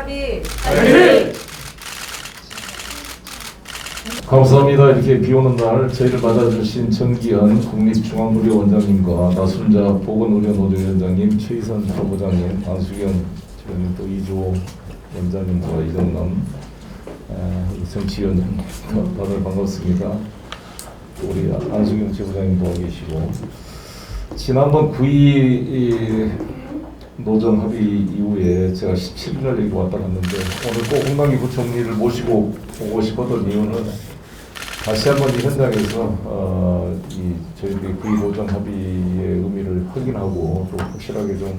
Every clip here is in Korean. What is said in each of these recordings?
합의 감사합니다. 이렇게 비 오는 날 저희를 맞아주신 정기현 국립중앙의료원장님과 나순자 보건의료노조위원장님, 최희선 부부장님, 안수경 지금 또 이주호 원장님과 이정남 에, 우리 정치위원장 다들 반갑습니다. 우리 안수경 지부장님도 와 계시고 지난번 9.2 노정 합의 이후에 제가 17일 날 여기 왔다 갔는데 오늘 꼭 홍남기 부총리를 모시고 오고 싶었던 이유는 다시 한번 이 현장에서 어, 이 저희들이 구이 노정 합의의 의미를 확인하고 또 확실하게 좀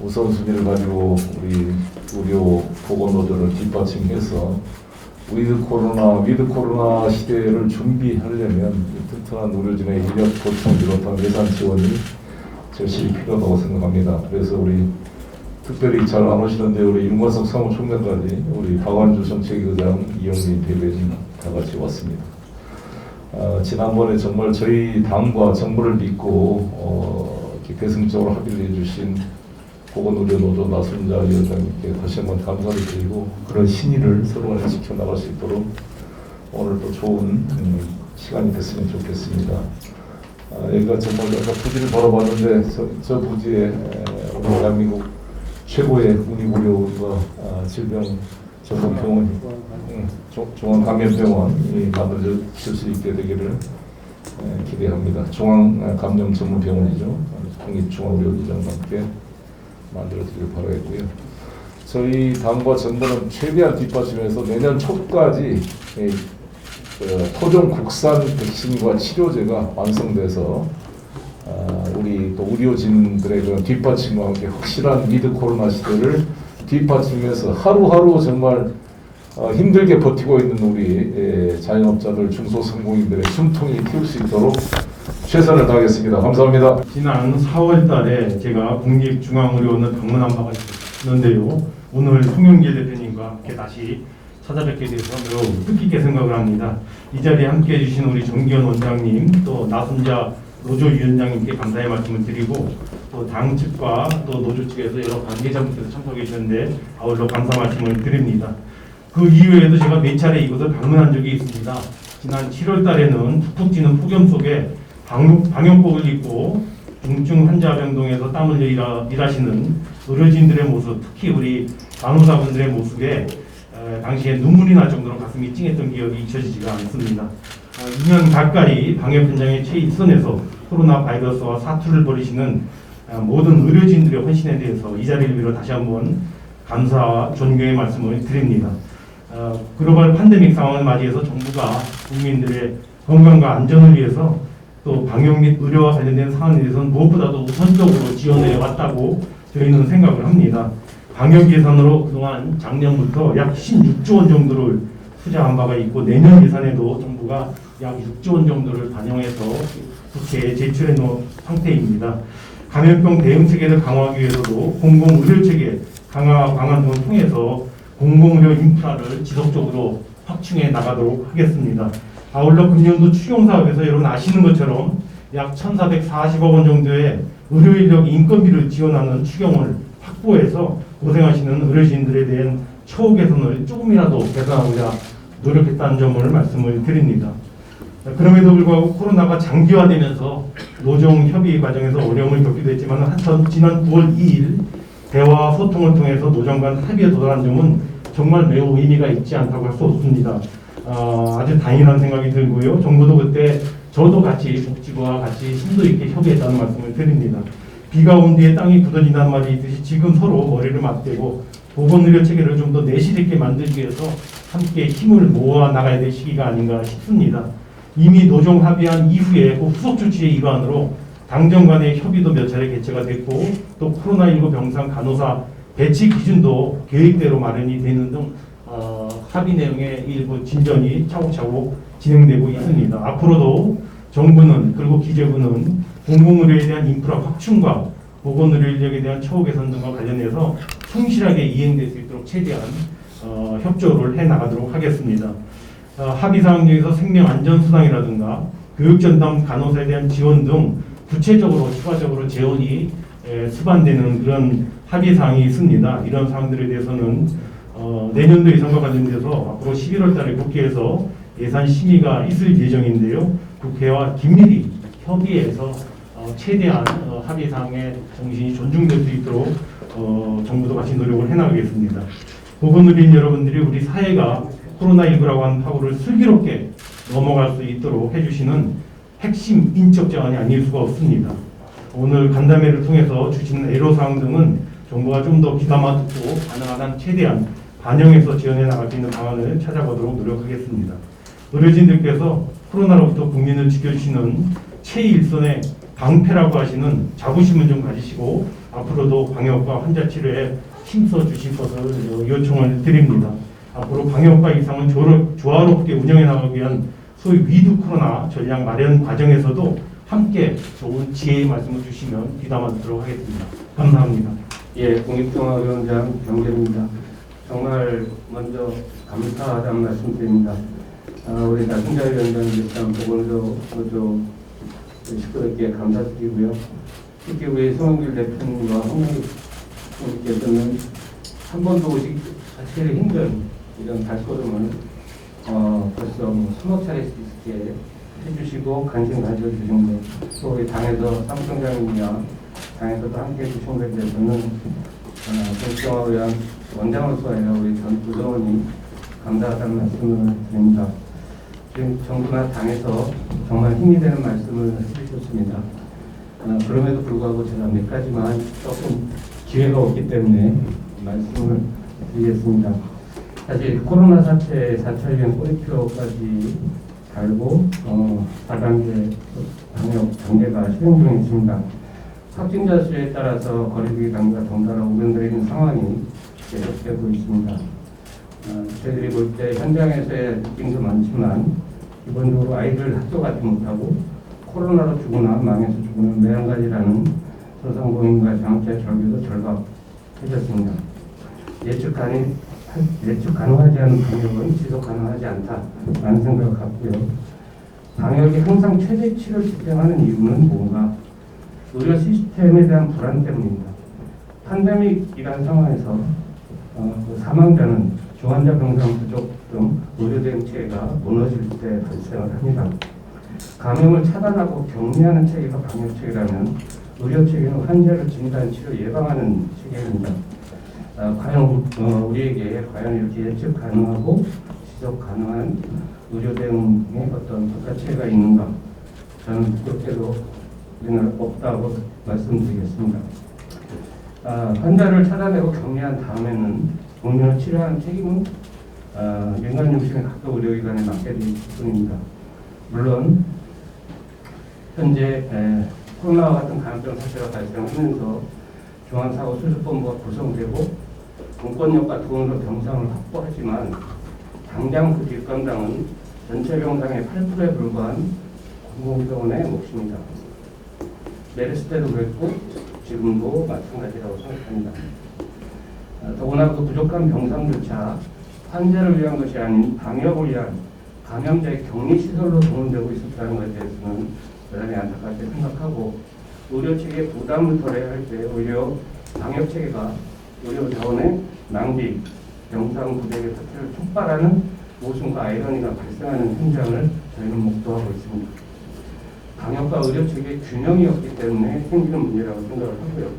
우선순위를 가지고 우리 의료 보건 노조를 뒷받침해서 위드 코로나 위드 코로나 시대를 준비하려면 이 튼튼한 의료진의 인력 보충 비롯한 예산 지원이 절실히 필요하다고 생각합니다. 그래서 우리 특별히 잘 안 오시는데 우리 윤관석 사무총장까지 우리 박완주 정책의장 이영민 대변인 다 같이 왔습니다. 어, 지난번에 정말 저희 당과 정부를 믿고 어, 이렇게 대승적으로 합의를 해주신 보건의료노조 나순자 위원장님께 다시 한번 감사를 드리고 그런 신의를 서로 간에 지켜나갈 수 있도록 오늘 또 좋은 음, 시간이 됐으면 좋겠습니다. 아, 여기가 정말 아까 부지를 걸어봤는데 저, 저 부지에 에, 우리 대한민국 최고의 국립의료원과 아, 질병 전문병원이 음, 조- 중앙감염병원이 만들어질 수 있게 되기를 에, 기대합니다. 중앙감염 전문병원이죠. 국립중앙의료원장과 함께 만들어지길 바라겠고요. 저희 당과 정부는 최대한 뒷받침해서 내년 초까지 이, 그 토종 국산 백신과 치료제가 완성돼서 아, 우리 또 의료진들의 그런 뒷받침과 함께 확실한 미드 코로나 시대를 뒷받침해서 하루하루 정말 어, 힘들게 버티고 있는 우리 예, 자영업자들 중소상공인들의 숨통이 틔울 수 있도록 최선을 다하겠습니다. 감사합니다. 지난 4월 달에 제가 국립중앙의료원을 방문한 바가 있는데요. 오늘 송영길 대표님과 함께 다시 찾아뵙게 돼서 매우 뜻깊게 생각을 합니다. 이 자리에 함께 해 주신 우리 정기현 원장님, 또 나순자 노조위원장님께 감사의 말씀을 드리고 또 당 측과 또 노조 측에서 여러 관계자분께서 참석해 주셨는데 아울러 감사 말씀을 드립니다. 그 이후에도 제가 몇 차례 이곳을 방문한 적이 있습니다. 지난 7월 달에는 푹푹 찌는 폭염 속에 방역, 방역복을 입고 중증 환자 병동에서 땀 흘려 일하, 일하시는 의료진들의 모습, 특히 우리 간호사분들의 모습에 에, 당시에 눈물이 날 정도로 가슴이 찡했던 기억이 잊혀지지가 않습니다. 어, 2년 가까이 방역 현장에 최일선에서 코로나 바이러스와 사투를 벌이시는 어, 모든 의료진들의 헌신에 대해서 이 자리를 빌어 다시 한번 감사와 존경의 말씀을 드립니다. 어, 글로벌 팬데믹 상황을 맞이해서 정부가 국민들의 건강과 안전을 위해서 또 방역 및 의료와 관련된 사안에 대해서는 무엇보다도 우선적으로 지원해 왔다고 저희는 생각을 합니다. 방역 예산으로 그동안 작년부터 약 16조 원 정도를 투자한 바가 있고 내년 예산에도 정부가 약 6조 원 정도를 반영해서 국회에 제출해 놓은 상태입니다. 감염병 대응 체계를 강화하기 위해서도 공공의료 체계 강화 방안 등을 통해서 공공의료 인프라를 지속적으로 확충해 나가도록 하겠습니다. 아울러 금년도 추경 사업에서 여러분 아시는 것처럼 약 1,440억 원 정도의 의료 인력 인건비를 지원하는 추경을 확보해서 고생하시는 의료진들에 대한 처우 개선을 조금이라도 개선하고자 노력했다는 점을 말씀을 드립니다. 그럼에도 불구하고 코로나가 장기화되면서 노정 협의 과정에서 어려움을 겪기도 했지만 한편 지난 9월 2일 대화와 소통을 통해서 노정 간 합의에 도달한 점은 정말 매우 의미가 있지 않다고 할 수 없습니다. 어, 아주 당연한 생각이 들고요. 정부도 그때 저도 같이 복지부와 같이 심도 있게 협의했다는 말씀을 드립니다. 비가 온 뒤에 땅이 굳어진다는 말이 있듯이 지금 서로 머리를 맞대고 보건의료 체계를 좀 더 내실 있게 만들기 위해서 함께 힘을 모아 나가야 될 시기가 아닌가 싶습니다. 이미 노정 합의한 이후에 그 후속 조치의 일환으로 당정 간의 협의도 몇 차례 개최가 됐고 또 코로나19 병상 간호사 배치 기준도 계획대로 마련이 되는 등 어, 합의 내용의 일부 진전이 차곡차곡 진행되고 있습니다. 앞으로도 정부는 그리고 기재부는 공공의료에 대한 인프라 확충과 보건의료 인력에 대한 처우 개선 등과 관련해서 충실하게 이행될 수 있도록 최대한 어, 협조를 해 나가도록 하겠습니다. 어, 합의 사항 중에서 생명 안전 수당이라든가 교육 전담 간호사에 대한 지원 등 구체적으로 추가적으로 재원이 에, 수반되는 그런 합의 사항이 있습니다. 이런 사항들에 대해서는 어, 내년도의 선거 관련돼서 앞으로 11월 달에 국회에서 예산 심의가 있을 예정인데요. 국회와 긴밀히 협의해서 어, 최대한 어, 합의사항의 정신이 존중될 수 있도록 어, 정부도 같이 노력을 해나가겠습니다. 보건의료인 여러분들이 우리 사회가 코로나19라고 하는 파고를 슬기롭게 넘어갈 수 있도록 해주시는 핵심 인적 자원이 아닐 수가 없습니다. 오늘 간담회를 통해서 주시는 애로사항 등은 정부가 좀 더 귀담아 듣고 가능한 한 최대한 반영해서 지원해 나갈 수 있는 방안을 찾아보도록 노력하겠습니다. 의료진들께서 코로나로부터 국민을 지켜주시는 최일선의 방패라고 하시는 자부심을 좀 가지시고 앞으로도 방역과 환자 치료에 힘써 주실 것을 요청을 드립니다. 앞으로 방역과 조로- 조화롭게 운영해 나가기 위한 소위 위드 코로나 전략 마련 과정에서도 함께 좋은 지혜의 말씀을 주시면 귀담아 듣도록 하겠습니다. 감사합니다. 예, 국립중앙위원장 병재입니다. 정말 먼저 감사하다는 말씀드립니다. 아, 우리 나승자 위원장님 일단 보건도 먼저 시끄럽게 감사드리고요. 특히 우리 송영길 대표님과 홍영님께서는 한 번도 오시기 자체를 힘든 이런 발걸음을 어, 벌써 뭐 서너 차례 있게 해주시고 관심 가져주신 것, 또 우리 당에서 삼성장님이나 당에서도 함께 해주신 것에 대해서는 정경화 의원 원장으로서의 우리 전 구성원이 감사하다는 말씀을 드립니다. 지금 정부나 당에서 정말 힘이 되는 말씀을 해주셨습니다. 어, 그럼에도 불구하고 제가 몇 가지만 조금 기회가 없기 때문에 말씀을 드리겠습니다. 사실 코로나 사태 4차 유행 꼬리표까지 달고 어, 4단계 방역 단계가 실행 중에 있습니다. 확진자 수에 따라서 거리두기 단계가 덩달아 오면되는 상황이 계속되고 있습니다. 어, 저희들이 볼 때 현장에서의 느낌도 많지만 기본적으로 아이들 학교 가지 못하고 코로나로 죽거나 망해서 죽는 매한가지라는 소상공인과 장학자 절개도 절박해졌습니다. 예측 가능 예측 가능하지 않은 방역은 지속 가능하지 않다라는 생각을 갖고요. 방역이 항상 최대치를 집행하는 이유는 뭔가 의료 시스템에 대한 불안 때문입니다. 팬데믹이라는 상황에서 어, 그 사망자는 중환자 병상 부족 등 의료 대응 체계가 무너질 때 발생을 합니다. 감염을 차단하고 격리하는 체계가 방역 체계라면 의료 체계는 환자를 진단, 치료, 예방하는 체계입니다. 어, 과연 어, 우리에게 과연 이렇게 예측 가능하고 지속 가능한 의료 대응의 어떤 국가 체계가 있는가? 저는 그렇게도 생각 없다고 말씀드리겠습니다. 아, 환자를 찾아내고 격리한 다음에는 국민을 치료하는 책임은 아, 민간 중심의 각도 의료기관에 맡게 될 뿐입니다. 물론 현재 에, 코로나와 같은 감염병 사태가 발생하면서 중앙사고수습본부가 구성되고 공권력과 돈으로 병상을 확보하지만 당장 그 뒷감당은 전체 병상의 8%에 불과한 공공병원의 몫입니다. 메르스 때도 그랬고 지금도 마찬가지라고 생각합니다. 아, 더구나 그 부족한 병상조차 환자를 위한 것이 아닌 방역을 위한 감염자의 격리 시설로 동원되고 있었다는 것에 대해서는 대단히 안타깝게 생각하고 의료 체계 부담을 덜어야 할 때 오히려 방역 체계가 의료 자원의 낭비, 병상 부대의 사태를 촉발하는 모순과 아이러니가 발생하는 현장을 저희는 목도하고 있습니다. 방역과 의료 체계의 균형이 없기 때문에 생기는 문제라고 생각을 하고요.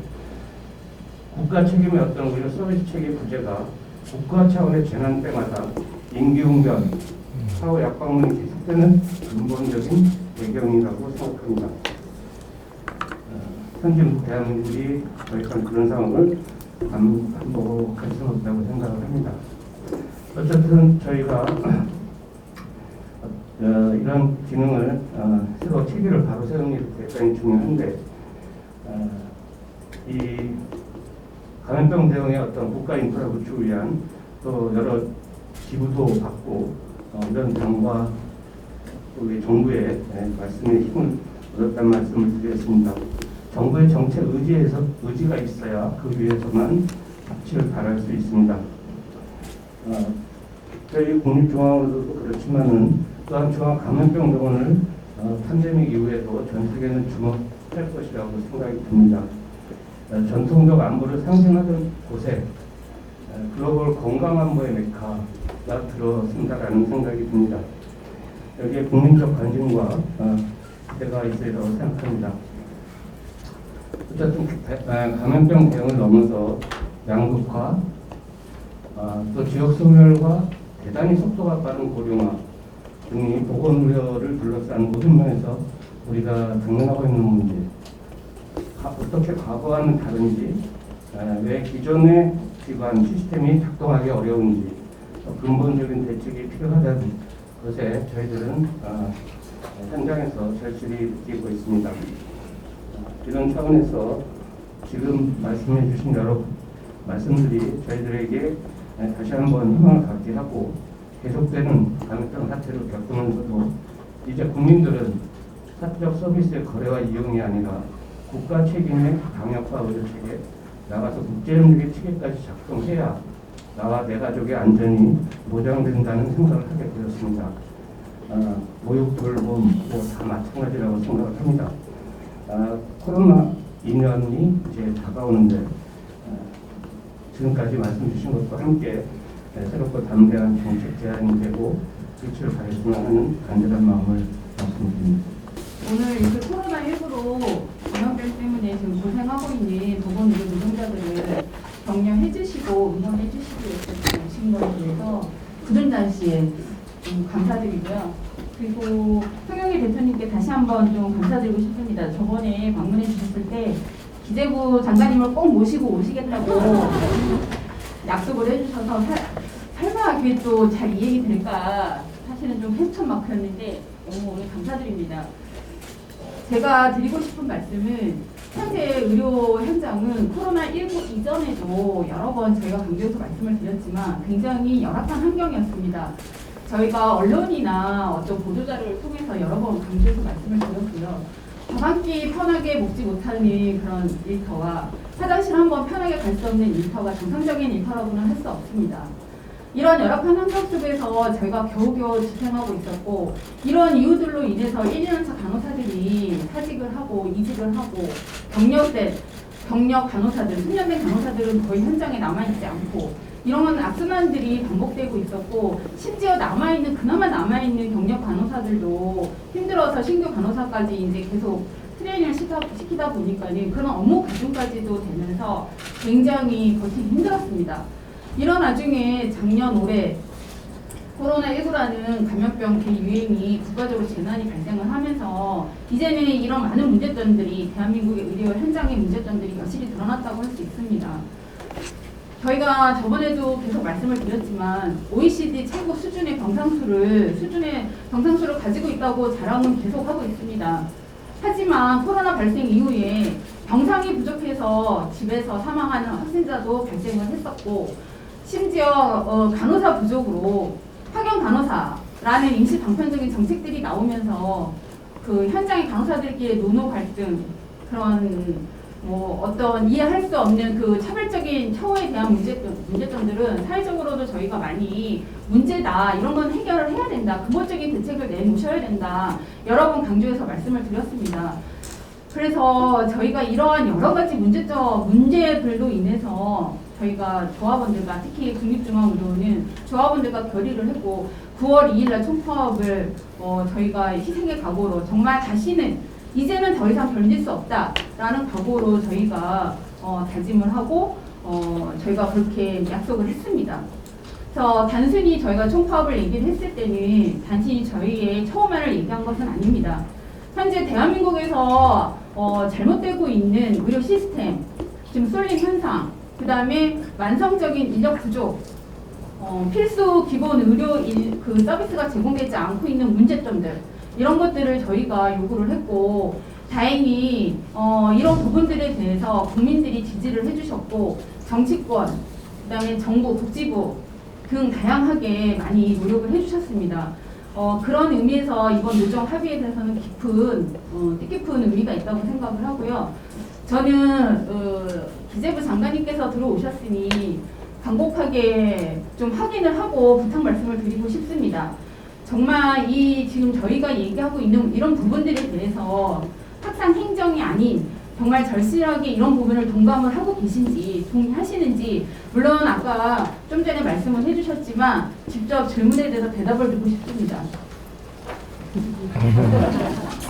국가 책임의 어떤 의료 서비스 체계 부재가 국가 차원의 재난 때마다 임기응변, 사후 약방문이 계속되는 근본적인 배경이라고 생각합니다. 어, 현재 대한민국이 더 이상 그런 상황을 반- 반복할 수는 없다고 생각을 합니다. 어쨌든 저희가 어, 이런 기능을 어, 새로 체계를 바로 세우는 게 대단히 중요한데 어, 이 감염병 대응의 어떤 국가 인프라 구축을 위한 또 여러 기부도 받고 어, 이런 당과 우리 정부의 예, 말씀에 힘을 얻었다는 말씀을 드리겠습니다. 정부의 정책 의지에서 의지가 있어야 그 위에서만 합치를 바랄 수 있습니다. 어, 저희 국립중앙으로도 그렇지만은 또한 중앙 감염병 병원을 어, 팬데믹 이후에도 전 세계는 주목할 것이라고 생각이 듭니다. 어, 전통적 안보를 상징하던 곳에 어, 어, 글로벌 건강 안보의 메카가 들어선다라는 생각이 듭니다. 여기에 국민적 관심과 어, 기대가 있으리라고 생각합니다. 어쨌든 대- 아, 감염병 대응을 넘어서 양극화, 아, 또 지역 소멸과 대단히 속도가 빠른 고령화 등이 보건 우려를 둘러싼 모든 면에서 우리가 당면하고 있는 문제, 가- 어떻게 과거와는 다른지, 아, 왜 기존의 기관 시스템이 작동하기 어려운지 어, 근본적인 대책이 필요하다는 것에 저희들은 아, 현장에서 절실히 느끼고 있습니다. 이런 차원에서 지금 말씀해 주신 여러 말씀들이 저희들에게 다시 한번 희망을 갖게 하고 계속되는 감염병 사태를 겪으면서도 이제 국민들은 사회적 서비스의 거래와 이용이 아니라 국가 책임의 강력화 의료 체계 나가서 국제협력의 체계까지 작동해야 나와 내 가족의 안전이 보장된다는 생각을 하게 되었습니다. 아, 모욕, 돌봄 뭐다 마찬가지라고 생각을 합니다. 아, 코로나 2년이 이제 다가오는데 아, 지금까지 말씀 주신 것과 함께 네, 새롭고 담대한 정책 제안이 되고 빛을 발했으면 하는 간절한 마음을 말씀드립니다. 오늘 이렇게 코로나19로 감염병 때문에 지금 고생하고 있는 보건의료 노동자들을 격려해 주시고 응원해 주시기 위해서 오신 거에 대해서 굳은 다시에 좀 감사드리고요. 그리고 송영희 대표님께 다시 한번 좀 감사드리고 싶습니다. 저번에 방문해 주셨을 때 기재부 장관님을 꼭 모시고 오시겠다고 약속을 해주셔서 사- 설마 그게 또 잘 이행이 될까 사실은 좀 헤스천 마크였는데 너무 오늘 감사드립니다. 제가 드리고 싶은 말씀은 현재 의료 현장은 코로나19 이전에도 여러 번 저희가 강조해서 말씀을 드렸지만 굉장히 열악한 환경이었습니다. 저희가 언론이나 어떤 보도자료를 통해서 여러 번 강조해서 말씀을 드렸고요. 밥 한 끼 편하게 먹지 못하는 그런 일터와 화장실 한 번 편하게 갈 수 없는 일터가 정상적인 일터라고는 할 수 없습니다. 이런 열악한 환경 속에서 저희가 겨우겨우 지탱하고 있었고 이런 이유들로 인해서 1년차 간호사들이 사직을 하고 이직을 하고 경력된 경력 간호사들, 숙련된 간호사들은 거의 현장에 남아있지 않고 이런 악순환들이 반복되고 있었고 심지어 남아있는 그나마 남아있는 경력 간호사들도 힘들어서 신규 간호사까지 이제 계속 트레이닝을 시키다 보니까는 그런 업무 가중까지도 되면서 굉장히 버티기 힘들었습니다. 이런 와중에 작년 올해 코로나19라는 감염병 대유행이 국가적으로 재난이 발생을 하면서 이제는 이런 많은 문제점들이 대한민국의 의료 현장의 문제점들이 여실히 드러났다고 할 수 있습니다. 저희가 저번에도 계속 말씀을 드렸지만 OECD 최고 수준의 병상수를 수준의 병상수를 가지고 있다고 자랑은 계속 하고 있습니다. 하지만 코로나 발생 이후에 병상이 부족해서 집에서 사망하는 확진자도 발생을 했었고 심지어 어, 간호사 부족으로 파견 간호사라는 임시 방편적인 정책들이 나오면서 그 현장의 간호사들끼리 노노 갈등 그런 뭐 어떤 이해할 수 없는 그 차별적인 처우에 대한 문제점, 문제점들은 사회적으로도 저희가 많이 문제다 이런 건 해결을 해야 된다 근본적인 대책을 내놓으셔야 된다 여러 번 강조해서 말씀을 드렸습니다. 그래서 저희가 이러한 여러 가지 문제점 문제들로 인해서 저희가 조합원들과 특히 국립중앙의료는 조합원들과 결의를 했고 9월 2일날 총파업을 어, 저희가 희생의 각오로 정말 다시는 이제는 더 이상 견딜 수 없다라는 각오로 저희가 어, 다짐을 하고 어, 저희가 그렇게 약속을 했습니다. 그래서 단순히 저희가 총파업을 얘기를 했을 때는 단순히 저희의 처음만을 얘기한 것은 아닙니다. 현재 대한민국에서 어, 잘못되고 있는 의료 시스템, 지금 쏠림 현상, 그 다음에 만성적인 인력 부족, 어, 필수 기본 의료 일, 그 서비스가 제공되지 않고 있는 문제점들 이런 것들을 저희가 요구를 했고 다행히 어, 이런 부분들에 대해서 국민들이 지지를 해주셨고 정치권, 그 다음에 정부, 복지부 등 다양하게 많이 노력을 해주셨습니다. 어, 그런 의미에서 이번 노정 합의에 대해서는 깊은 어, 뜻깊은 의미가 있다고 생각을 하고요. 저는 어, 기재부 장관님께서 들어오셨으니 간곡하게 좀 확인을 하고 부탁 말씀을 드리고 싶습니다. 정말 이 지금 저희가 얘기하고 있는 이런 부분들에 대해서 확산 행정이 아닌 정말 절실하게 이런 부분을 동감을 하고 계신지 동의하시는지 물론 아까 좀 전에 말씀을 해주셨지만 직접 질문에 대해서 대답을 듣고 싶습니다.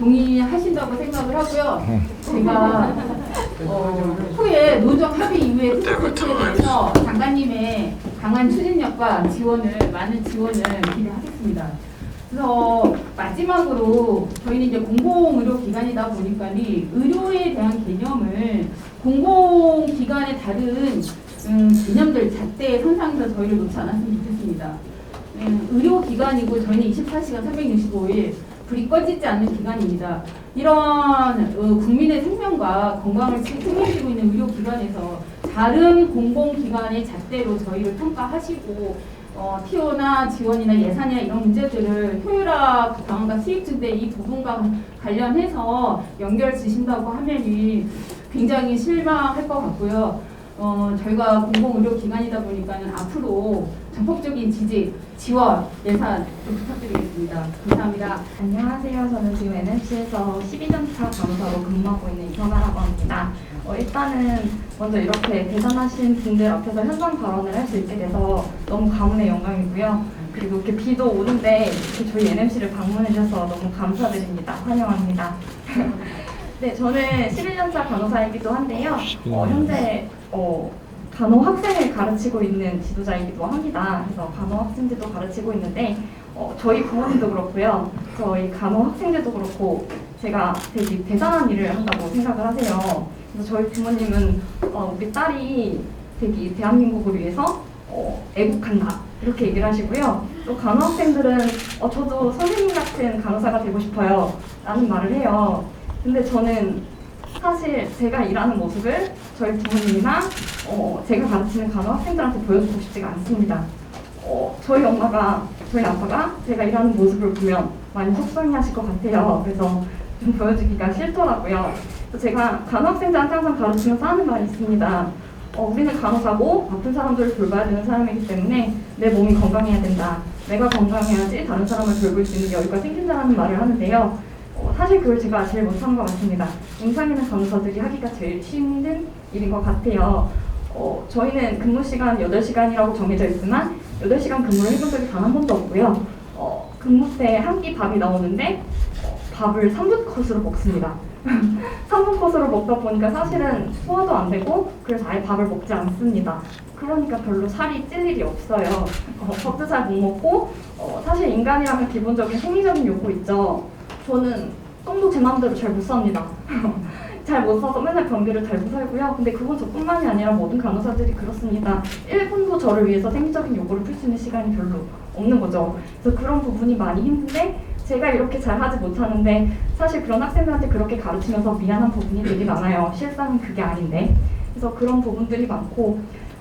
동의하신다고 생각을 하고요. 제가 어, 후에 노정 합의 이후에 프로젝트에 대해서 장관님의 강한 추진력과 지원을 많은 지원을 기대하겠습니다. 그래서 마지막으로 저희는 이제 공공의료기관이다 보니까 이 의료에 대한 개념을 공공기관의 다른 음, 개념들 잣대의 선상에서 저희를 놓지 않았으면 좋겠습니다. 음, 의료기관이고 저희는 24시간 365일 불이 꺼지지 않는 기관입니다. 이런 어, 국민의 생명과 건강을 지- 책임지고 있는 의료기관에서 다른 공공기관의 잣대로 저희를 평가하시고 어, 티오나 지원이나 예산이나 이런 문제들을 효율화 방안과 수익 증대 이 부분과 관련해서 연결 지신다고 하면이 굉장히 실망할 것 같고요. 어, 저희가 공공의료기관이다 보니까는 앞으로 전폭적인 지지, 지원, 예산 좀 부탁드리겠습니다. 감사합니다. 안녕하세요. 저는 지금 NMC에서 12년차 간호사로 근무하고 있는 이선아라고 합니다. 어, 일단은 먼저 이렇게 대단하신 분들 앞에서 현장 발언을 할 수 있게 돼서 너무 가문의 영광이고요. 그리고 이렇게 비도 오는데 이렇게 저희 NMC를 방문해 주셔서 너무 감사드립니다. 환영합니다. 네, 저는 11년차 간호사이기도 한데요. 어, 현재 어, 간호 학생을 가르치고 있는 지도자이기도 합니다. 그래서 간호 학생들도 가르치고 있는데 어, 저희 부모님도 그렇고요. 저희 간호 학생들도 그렇고 제가 되게 대단한 일을 한다고 생각을 하세요. 그래서 저희 부모님은 어, 우리 딸이 되게 대한민국을 위해서 어, 애국한다 이렇게 얘기를 하시고요. 또 간호 학생들은 어, 저도 선생님 같은 간호사가 되고 싶어요 라는 말을 해요. 근데 저는 사실 제가 일하는 모습을 저희 부모님이나 어, 제가 가르치는 간호 학생들한테 보여주고 싶지가 않습니다. 어, 저희 엄마가 저희 아빠가 제가 일하는 모습을 보면 많이 속상해 하실 것 같아요. 그래서 좀 보여주기가 싫더라고요. 제가 간호학생들한테 항상 가르치면서 하는 말이 있습니다. 어, 우리는 간호사고 아픈 사람들을 돌봐야 되는 사람이기 때문에 내 몸이 건강해야 된다. 내가 건강해야지 다른 사람을 돌볼 수 있는 여유가 생긴다는 말을 하는데요. 어, 사실 그걸 제가 제일 못한 것 같습니다. 임상 있는 간호사들이 하기가 제일 힘든 일인 것 같아요. 어, 저희는 근무 시간 8시간이라고 정해져 있지만 8시간 근무를 해본 적이 단 한 번도 없고요. 어, 근무 때 한 끼 밥이 나오는데 어, 밥을 3분 컷으로 먹습니다. 3분 컷으로 먹다 보니까 사실은 소화도 안 되고 그래서 아예 밥을 먹지 않습니다. 그러니까 별로 살이 찔 일이 없어요. 어, 밥도 잘 못 먹고 어, 사실 인간이라면 기본적인 생리적인 욕구 있죠. 저는 똥도 제 마음대로 잘 못 삽니다. 잘 못 사서 맨날 변기를 달고 살고요. 근데 그건 저뿐만이 아니라 모든 간호사들이 그렇습니다. 1분도 저를 위해서 생리적인 요구를 풀 수 있는 시간이 별로 없는 거죠. 그래서 그런 부분이 많이 힘든데 제가 이렇게 잘 하지 못하는데 사실 그런 학생들한테 그렇게 가르치면서 미안한 부분이 되게 많아요. 실상은 그게 아닌데. 그래서 그런 부분들이 많고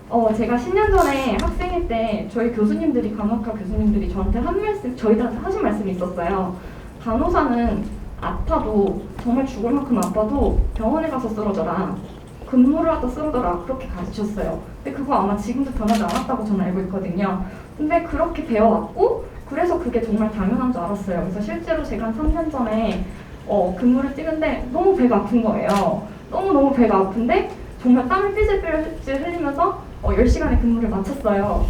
어, 제가 10년 전에 학생일 때 저희 교수님들이 간호학과 교수님들이 저한테 한 말씀 저희한테 하신 말씀이 있었어요. 간호사는 아파도 정말 죽을 만큼 아파도 병원에 가서 쓰러져라. 근무를 하다 쓰러져라. 그렇게 가르쳤어요. 근데 그거 아마 지금도 변하지 않았다고 저는 알고 있거든요. 근데 그렇게 배워왔고 그래서 그게 정말 당연한 줄 알았어요. 그래서 실제로 제가 한 3년 전에 어, 근무를 뛰는데 너무 배가 아픈 거예요. 너무너무 배가 아픈데 정말 땀을 삐질삐질 흘리면서 어, 10시간의 근무를 마쳤어요.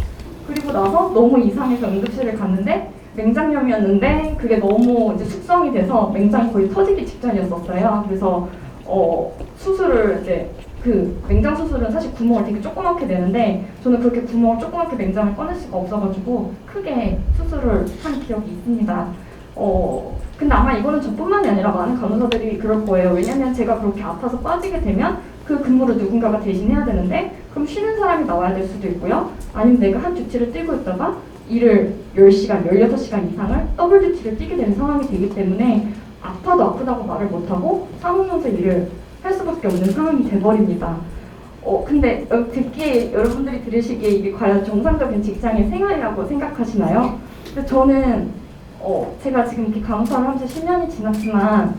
그리고 나서 너무 이상해서 응급실을 갔는데 맹장염이었는데 그게 너무 이제 숙성이 돼서 맹장이 거의 터지기 직전이었었어요. 그래서 어, 수술을 이제 그 맹장 수술은 사실 구멍을 되게 조그맣게 내는데 저는 그렇게 구멍을 조그맣게 맹장을 꺼낼 수가 없어가지고 크게 수술을 한 기억이 있습니다. 어, 근데 아마 이거는 저뿐만이 아니라 많은 간호사들이 그럴 거예요. 왜냐면 제가 그렇게 아파서 빠지게 되면 그 근무를 누군가가 대신해야 되는데 그럼 쉬는 사람이 나와야 될 수도 있고요. 아니면 내가 한 듀티를 뛰고 있다가 일을 10시간, 16시간 이상을 더블 듀티를 뛰게 되는 상황이 되기 때문에 아파도 아프다고 말을 못하고 참으면서 일을 할 수밖에 없는 상황이 돼버립니다. 어, 근데 어, 듣기에 여러분들이 들으시기에 이게 과연 정상적인 직장의 생활이라고 생각하시나요? 근데 저는 어, 제가 지금 이렇게 강사를 한지 10년이 지났지만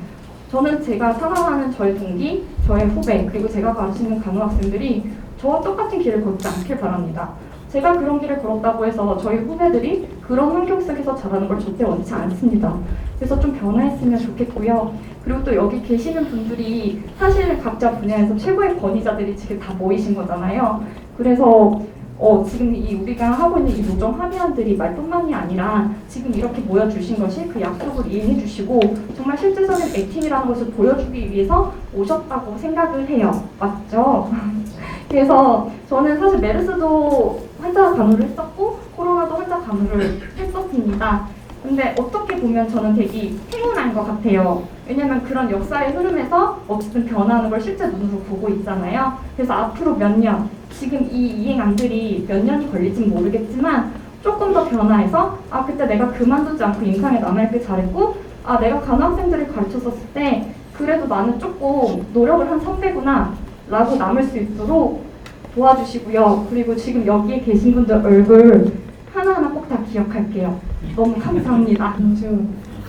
저는 제가 사랑하는 저의 동기, 저의 후배, 그리고 제가 가르치는 간호 학생들이 저와 똑같은 길을 걷지 않길 바랍니다. 제가 그런 길을 걸었다고 해서 저희 후배들이 그런 환경 속에서 자라는 걸 절대 원치 않습니다. 그래서 좀 변화했으면 좋겠고요. 그리고 또 여기 계시는 분들이 사실 각자 분야에서 최고의 권위자들이 지금 다 모이신 거잖아요. 그래서 어, 지금 이 우리가 하고 있는 이 노정 합의안들이 말뿐만이 아니라 지금 이렇게 모여주신 것이 그 약속을 이행해 주시고 정말 실제적인 액팅이라는 것을 보여주기 위해서 오셨다고 생각을 해요. 맞죠? 그래서 저는 사실 메르스도 환자 간호를 했었고 코로나도 환자 간호를 했었습니다. 근데 어떻게 보면 저는 되게 행운한 것 같아요. 왜냐면 그런 역사의 흐름에서 어쨌든 변하는 걸 실제 눈으로 보고 있잖아요. 그래서 앞으로 몇 년, 지금 이 이행안들이 몇 년이 걸릴진 모르겠지만 조금 더 변화해서 아 그때 내가 그만두지 않고 임상에 남아있길 잘했고 아 내가 간호학생들을 가르쳤었을 때 그래도 나는 조금 노력을 한 선배구나 라고 남을 수 있도록 도와주시고요. 그리고 지금 여기에 계신 분들 얼굴 하나하나 꼭 다 기억할게요. 너무 감사합니다. 안녕하세요.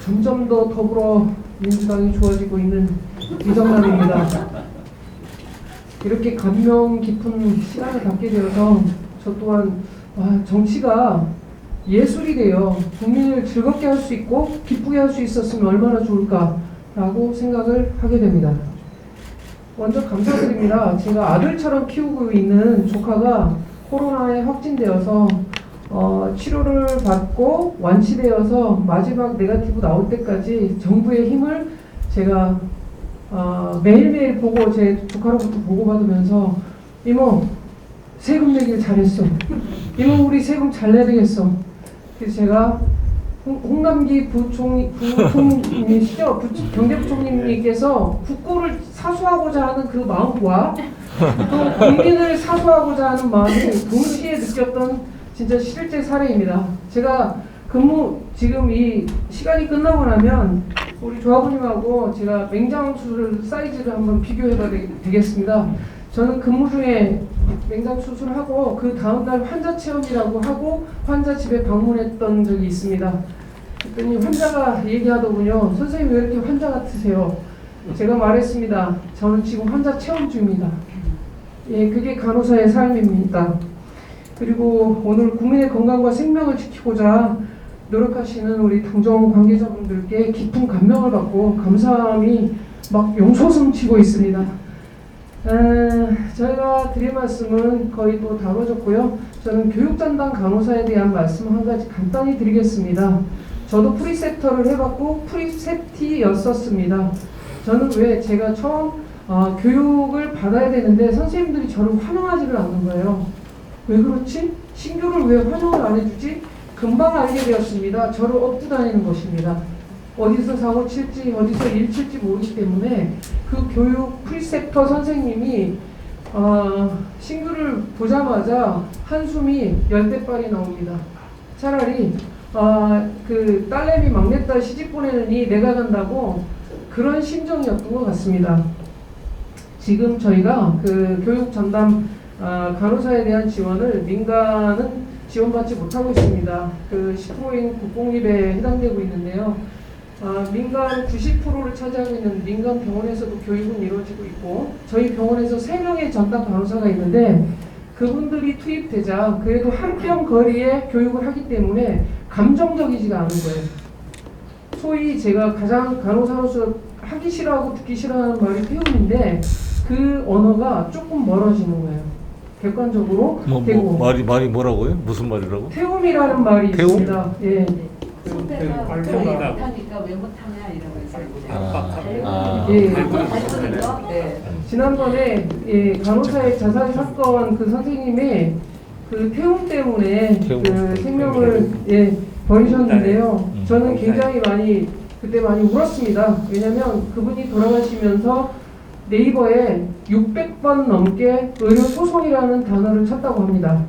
점점 더 더불어 민주당이 좋아지고 있는 이정남입니다. 이렇게 감명 깊은 시간을 갖게 되어서 저 또한 와, 정치가 예술이 돼요. 국민을 즐겁게 할 수 있고 기쁘게 할 수 있었으면 얼마나 좋을까라고 생각을 하게 됩니다. 먼저 감사드립니다. 제가 아들처럼 키우고 있는 조카가 코로나에 확진되어서 어, 치료를 받고 완치되어서 마지막 네가티브 나올 때까지 정부의 힘을 제가 어, 매일매일 보고 제 조카로부터 보고받으면서 이모 세금 내길 잘했어. 이모 우리 세금 잘 내야 되겠어. 그래서 제가 홍, 홍남기 부총리, 부총리시죠? 부, 경제부총리님께서 국고를 사수하고자 하는 그 마음과 또 국민을 사수하고자 하는 마음이 동시에 느꼈던 진짜 실제 사례입니다. 제가 근무 지금 이 시간이 끝나고 나면 우리 조합원님하고 제가 맹장 수술 사이즈를 한번 비교해봐야 되겠습니다. 저는 근무 중에 맹장 수술하고 그 다음 날 환자 체험이라고 하고 환자 집에 방문했던 적이 있습니다. 그랬더니 환자가 얘기하더군요. 선생님 왜 이렇게 환자 같으세요? 제가 말했습니다. 저는 지금 환자 체험 중입니다. 예, 그게 간호사의 삶입니다. 그리고 오늘 국민의 건강과 생명을 지키고자 노력하시는 우리 당정 관계자분들께 깊은 감명을 받고 감사함이 막 용솟음치고 있습니다. 에, 저희가 드릴 말씀은 거의 또 다뤄졌고요. 저는 교육전담 간호사에 대한 말씀 한 가지 간단히 드리겠습니다. 저도 프리셉터를 해봤고 프리셉티였었습니다. 저는 왜 제가 처음 어, 교육을 받아야 되는데 선생님들이 저를 환영하지를 않는 거예요. 왜 그렇지? 신규를 왜 환영을 안 해주지? 금방 알게 되었습니다. 저를 업고 다니는 것입니다. 어디서 사고 칠지, 어디서 일 칠지 모르기 때문에 그 교육 프리셉터 선생님이 어, 신규를 보자마자 한숨이 열대빨이 나옵니다. 차라리 어, 그 딸내미 막내딸 시집 보내느니 내가 간다고 그런 심정이었던 것 같습니다. 지금 저희가 그 교육 전담 아, 간호사에 대한 지원을 민간은 지원받지 못하고 있습니다. 그 10%인 국공립에 해당되고 있는데요. 아, 민간 90%를 차지하고 있는 민간 병원에서도 교육은 이루어지고 있고 저희 병원에서 3명의 전담 간호사가 있는데 그분들이 투입되자 그래도 한뼘 거리에 교육을 하기 때문에 감정적이지가 않은 거예요. 소위 제가 가장 간호사로서 하기 싫어하고 듣기 싫어하는 말이 태움인데 그 언어가 조금 멀어지는 거예요. 객관적으로 뭐, 뭐 말이 말이 뭐라고요? 무슨 말이라고? 태움이라는 말이 태움? 있습니다. 예. 선배가 발표가- 못하니까 왜 못하냐 있어요. 아, 아. 예. 네. 지난번에 예, 간호사의 자살 사건 그 선생님의 그 태움 때문에 태움. 그 생명을 예, 버리셨는데요. 음. 저는 굉장히 많이 그때 많이 울었습니다. 왜냐하면 그분이 돌아가시면서 네이버에 600번 넘게 의료 소송이라는 단어를 쳤다고 합니다.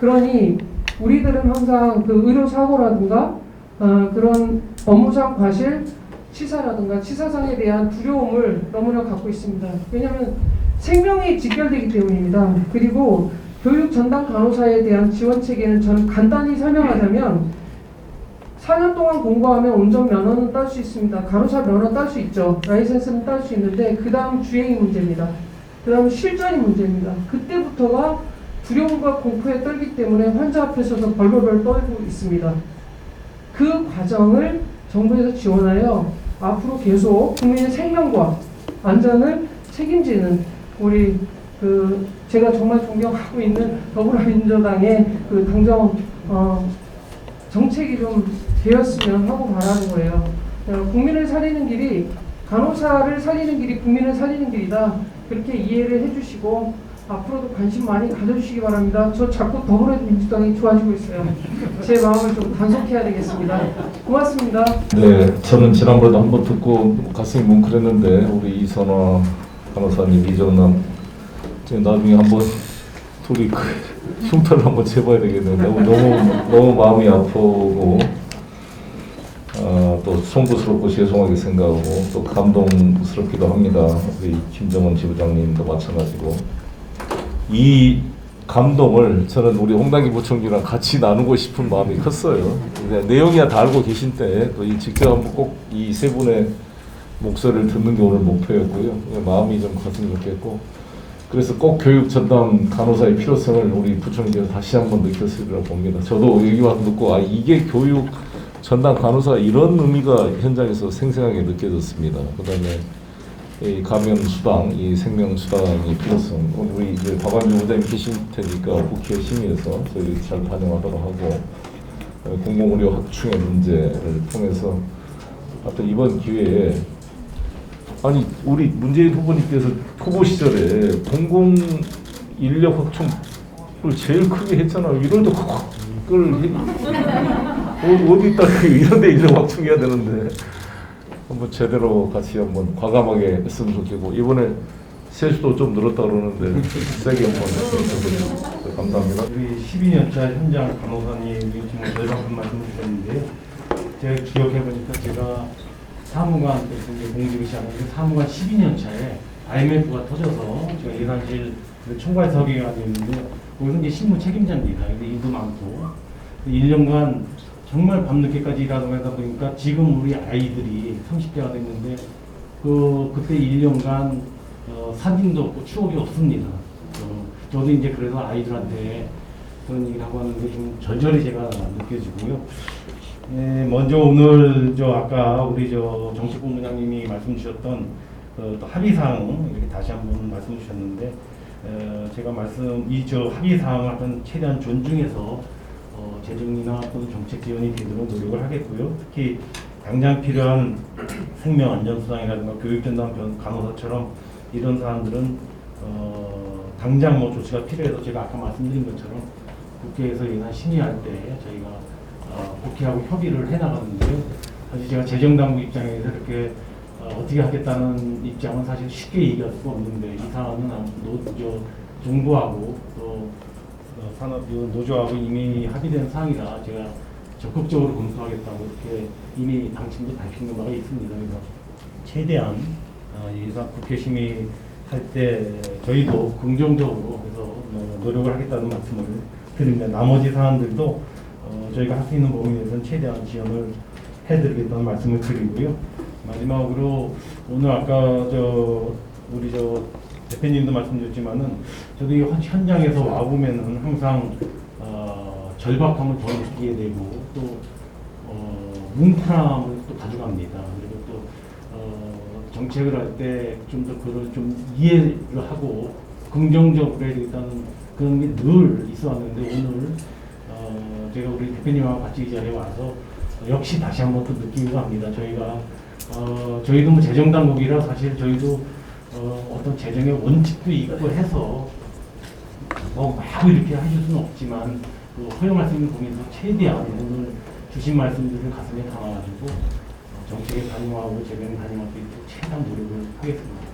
그러니 우리들은 항상 그 의료 사고라든가 어, 그런 업무상 과실, 치사라든가 치사상에 대한 두려움을 너무나 갖고 있습니다. 왜냐하면 생명이 직결되기 때문입니다. 그리고 교육 전담 간호사에 대한 지원 체계는 저는 간단히 설명하자면 4년 동안 공부하면 운전 면허는 딸 수 있습니다. 간호사 면허 딸 수 있죠. 라이센스는 딸 수 있는데 그 다음 주행이 문제입니다. 그 다음 실전이 문제입니다. 그때부터가 두려움과 공포에 떨기 때문에 환자 앞에서도 벌벌벌 떨고 있습니다. 그 과정을 정부에서 지원하여 앞으로 계속 국민의 생명과 안전을 책임지는 우리 그 제가 정말 존경하고 있는 더불어민주당의 그 당정 어, 정책이 좀 되었으면 하고 바라는 거예요. 어, 국민을 살리는 길이 간호사를 살리는 길이 국민을 살리는 길이다. 그렇게 이해를 해주시고 앞으로도 관심 많이 가져주시기 바랍니다. 저 자꾸 더불어민주당이 좋아지고 있어요. 제 마음을 좀 단속해야 되겠습니다. 고맙습니다. 네, 저는 지난번에도 한번 듣고 가슴이 뭉클했는데 우리 이선화 간호사님, 이정남 나중에 한번 둘이 그 흉터를 한번 재봐야. 너무 너무 너무 마음이 아프고 어, 또 송구스럽고 죄송하게 생각하고 또 감동스럽기도 합니다. 우리 김정은 지부장님도 마찬가지고 이 감동을 저는 우리 홍당기 부총리랑 같이 나누고 싶은 마음이 컸어요. 내용이야 다 알고 계신 때또이 직접 한번 꼭 이 세 분의 목소리를 듣는 게 오늘 목표였고요. 마음이 좀 가슴이 좋겠고 그래서 꼭 교육 전담 간호사의 필요성을 우리 부총리께서 다시 한번 느꼈으리라고 봅니다. 저도 여기 와서 듣고 아 이게 교육 전담 간호사가 이런 의미가 현장에서 생생하게 느껴졌습니다. 그다음에 이 감염 수당, 이 생명 수당의 필요성, 우리 이제 박완주 부장님 계신 테니까 국회 심의에서 저희 잘 반영하도록 하고 어, 공공의료 확충의 문제를 통해서 하여튼 이번 기회에 아니 우리 문재인 후보님께서 후보 시절에 공공 인력 확충을 제일 크게 했잖아요. 이걸도 그걸 해- 어, 어디 있다 이런 데 인력 확충해야 되는데 한번 제대로 같이 한번 과감하게 했으면 좋겠고 이번에 세수도 좀 늘었다 그러는데 세게 한번 해주세요. 감사합니다. 우리 12년차 현장 간호사님이 지금 절박한 말씀 주셨는데 제가 기억해 보니까 제가 사무관 때 이제 공직을 시작했는데 사무관 12년 차에 IMF가 터져서 제가 예산실 그 총괄 서기관이 있는데 거기서 이제 신무 책임자입니다. 일도 많고 1년간 정말 밤늦게까지 일하다 하다 보니까 지금 우리 아이들이 30대가 됐는데 그 그때 1년간 어, 사진도 없고 추억이 없습니다. 어, 저도 이제 그래서 아이들한테 그런 얘기를 하고 하는데 좀 절절히 제가 느껴지고요. 예, 먼저 오늘 저 아까 우리 저 정치본부장님이 말씀 주셨던 어, 또 합의사항 이렇게 다시 한번 말씀 주셨는데 어, 제가 말씀 이 저 합의사항을 하여튼 최대한 존중해서 어, 재정이나 또는 정책 지원이 되도록 노력을 하겠고요. 특히 당장 필요한 생명 안전 수당이라든가 교육 전담 변- 간호사처럼 이런 사람들은 어, 당장 뭐 조치가 필요해서 제가 아까 말씀드린 것처럼 국회에서 예산 심의할 때 저희가 어, 국회하고 협의를 해나가는데요. 사실 제가 재정당국 입장에서 이렇게 어, 어떻게 하겠다는 입장은 사실 쉽게 얘기할 수가 없는데 이 사안은 아무- 노, 저, 정부하고 또 어, 산업 그 노조하고 이미 합의된 사항이라 제가 적극적으로 검토하겠다고 이렇게 이미 당신도 밝힌 바가 있습니다. 그래서 최대한 어, 예산 국회 심의 할 때 저희도 긍정적으로 해서 어, 노력을 하겠다는 말씀을 드립니다. 나머지 사안들도 어, 저희가 할 수 있는 범위 내에서는 최대한 지원을 해드리겠다는 말씀을 드리고요. 마지막으로 오늘 아까 저 우리 저 대표님도 말씀드렸지만은 저도 이 현- 현장에서 와 보면은 항상 어, 절박함을 더 느끼게 되고 또 어, 뭉클함을 또 가져갑니다. 그리고 또 어, 정책을 할 때 좀 더 그걸 좀 이해를 하고 긍정적으로 해야 되겠다는 그런 게 늘 있어 왔는데 오늘 어, 제가 우리 대표님하고 같이 이 자리에 와서 역시 다시 한번 또 느끼고 합니다. 저희가 어, 저희도 뭐 재정 당국이라 사실 저희도 어, 어떤 재정의 원칙도 있고 해서 뭐막 이렇게 하실 수는 없지만 그 허용할 수 있는 범위에서 최대한 오늘 주신 말씀들을 가슴에 담아가지고 어, 정책에 반영하고 재정에 반영할 수 있도록 최대한 노력을 하겠습니다.